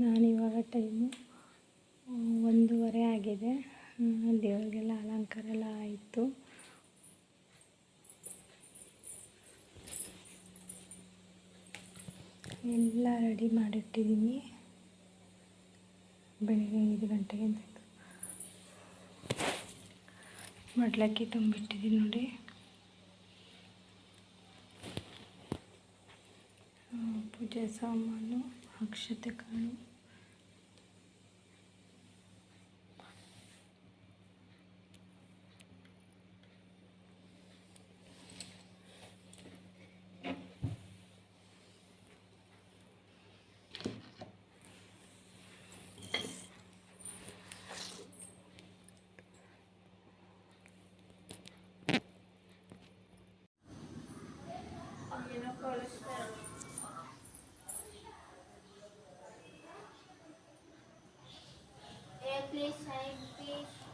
ನಾನು ಇವಾಗ ಟೈಮು ಒಂದೂವರೆ ಆಗಿದೆ. ದೇವರಿಗೆಲ್ಲ ದೇವ್ರಿಗೆಲ್ಲ ಅಲಂಕಾರ ಎಲ್ಲ ಆಯಿತು. ಎಲ್ಲ ರೆಡಿ ಮಾಡಿಟ್ಟಿದ್ದೀನಿ ಬೆಳಿಗ್ಗೆ ಐದು ಗಂಟೆಗೆ ಅಂತ ಮಡ್ಲಕ್ಕಿ ತುಂಬಿಟ್ಟಿದ್ದೀನಿ ನೋಡಿ. పూజ మనం అక్షత కాను Gracias. प्लेस है